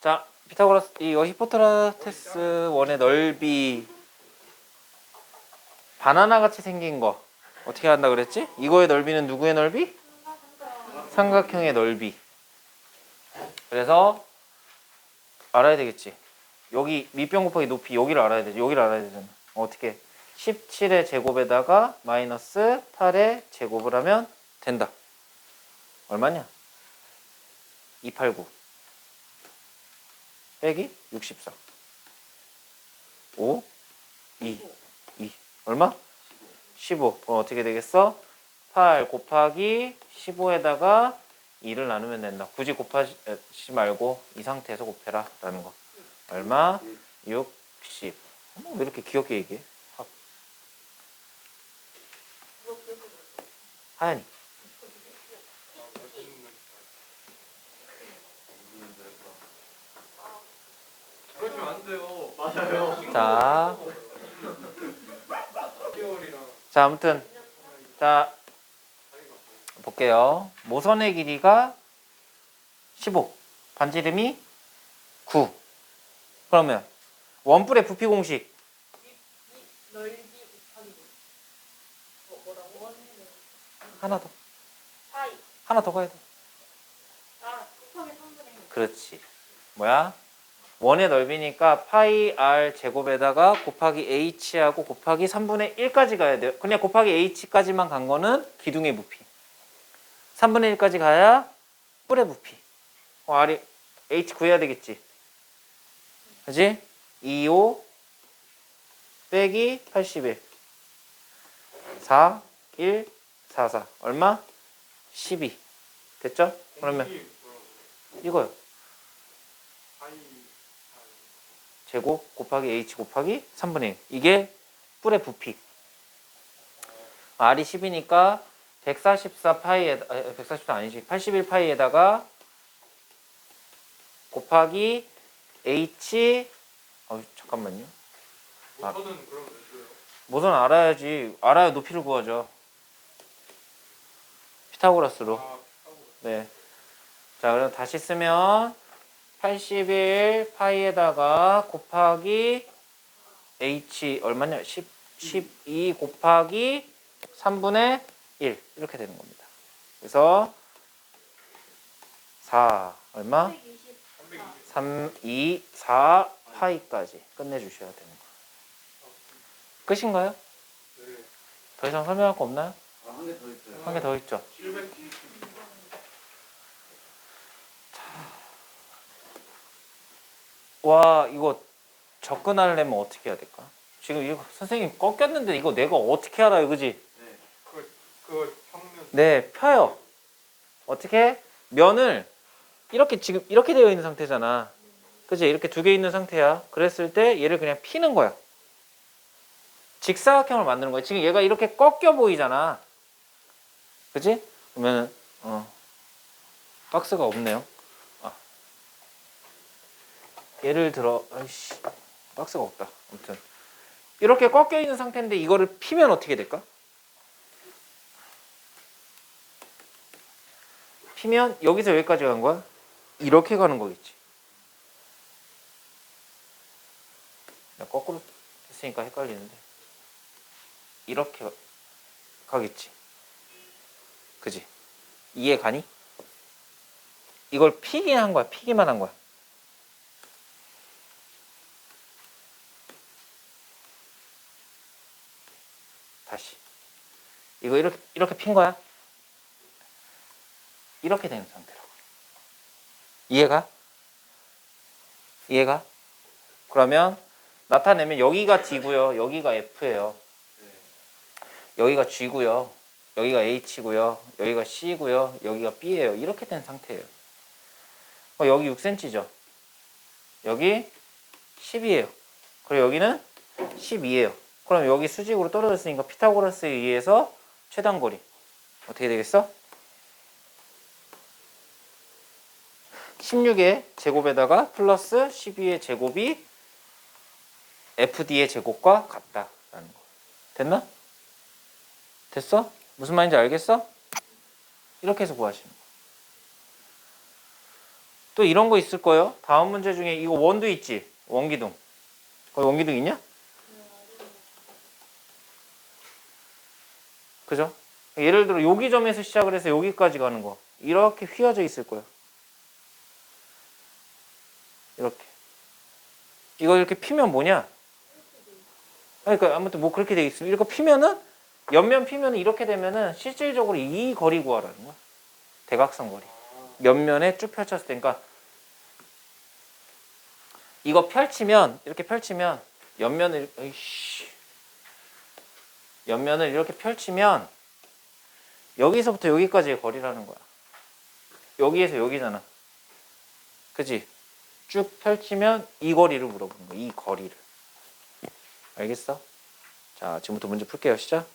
자, 피타고라스 이 히포트라테스 원의 넓이 바나나 같이 생긴 거 어떻게 한다 그랬지? 이거의 넓이는 누구의 넓이? 삼각형의 넓이. 그래서 알아야 되겠지. 여기 밑변 곱하기 높이 여기를 알아야 되지. 여기를 알아야 되잖아. 어떻게? 17의 제곱에다가 마이너스 8의 제곱을 하면 된다. 얼마냐? 289 빼기 64 5 2 2 얼마? 15 그럼 어떻게 되겠어? 8 곱하기 15에다가 2를 나누면 된다 굳이 곱하지 말고 이 상태에서 곱해라 라는 거 얼마? 60 어머, 왜 이렇게 귀엽게 얘기해? 합. 하연이 그러시면 안 돼요. 맞아요. 자, 6개월이랑 자 아무튼 자 볼게요. 모선의 길이가 15, 반지름이 9. 그러면 원뿔의 부피 공식 하나 더, 하나 더 가야 돼. 아 곱하기 3분의 1 그렇지. 뭐야? 원의 넓이니까 파이 r 제곱에다가 곱하기 h하고 곱하기 3분의 1까지 가야 돼요. 그냥 곱하기 h까지만 간 거는 기둥의 부피. 3분의 1까지 가야 뿔의 부피. 어, r이 h 구해야 되겠지. 그지? 25 빼기 81 4 1 4 4 얼마? 12 됐죠? 그러면? 이거요. 아이 제곱 곱하기 h 곱하기 3분의 1 이게 뿔의 부피. R이 10이니까 144 파이에 144 아니지. 81 파이에다가 곱하기 h 어 잠깐만요. 아. 뭐든 알아야지. 알아야 높이를 구하죠. 피타고라스로. 아, 하고 네. 자, 그럼 다시 쓰면 81 파이에다가 곱하기 h 얼마냐? 10, 12 곱하기 3분의 1 이렇게 되는 겁니다. 그래서 4 얼마? 320 320. 3, 2, 4 파이까지 끝내주셔야 되는 거예요. 끝인가요? 네. 더 이상 설명할 거 없나요? 한 개 더 있어요. 한개더 있죠? 와 이거 접근하려면 어떻게 해야 될까? 지금 이거 선생님 꺾였는데 이거 내가 어떻게 알아요, 그지? 네. 그 그거 평면 네, 펴요. 어떻게? 면을 이렇게 지금 이렇게 되어 있는 상태잖아. 그지? 이렇게 두 개 있는 상태야. 그랬을 때 얘를 그냥 피는 거야. 직사각형을 만드는 거야. 지금 얘가 이렇게 꺾여 보이잖아. 그지? 그러면 어 박스가 없네요. 아. 예를 들어 아이씨 박스가 없다. 아무튼 이렇게 꺾여 있는 상태인데 이거를 피면 어떻게 될까? 피면 여기서 여기까지 간 거야? 이렇게 가는 거겠지. 나 거꾸로 했으니까 헷갈리는데 이렇게 가- 가겠지. 그지? 이해 가니? 이걸 피긴 한 거야. 피기만 한 거야. 다시. 이거 이렇게 이렇게 핀 거야. 이렇게 되는 상태라고. 이해가? 이해가? 그러면 나타내면 여기가 D고요. 여기가 F예요. 여기가 G고요. 여기가 H고요. 여기가 C고요. 여기가 B예요. 이렇게 된 상태예요. 어, 여기 6cm죠. 여기 10이에요. 그리고 여기는 12예요. 그럼 여기 수직으로 떨어졌으니까 피타고라스에 의해서 최단 거리 어떻게 되겠어? 16의 제곱에다가 플러스 12의 제곱이 FD의 제곱과 같다 라는 거. 됐나? 됐어? 무슨 말인지 알겠어? 이렇게 해서 구하시는 거. 또 이런 거 있을 거예요. 다음 문제 중에 이거 원도 있지. 원기둥. 거기 원기둥 있냐? 그죠? 예를 들어 여기 점에서 시작을 해서 여기까지 가는 거. 이렇게 휘어져 있을 거예요. 이렇게. 이거 이렇게 피면 뭐냐? 그러니까 아무튼 뭐 그렇게 돼 있으면 이거 피면은 옆면 피면은 이렇게 되면은 실질적으로 이 거리 구하라는 거야. 대각선 거리. 옆면에 쭉 펼쳤을 때, 그러니까 이거 펼치면 이렇게 펼치면 옆면을 에이씨 옆면을 이렇게 펼치면 여기서부터 여기까지의 거리라는 거야. 여기에서 여기잖아. 그지? 쭉 펼치면 이 거리를 물어보는 거야. 이 거리를. 알겠어? 자, 지금부터 문제 풀게요. 시작.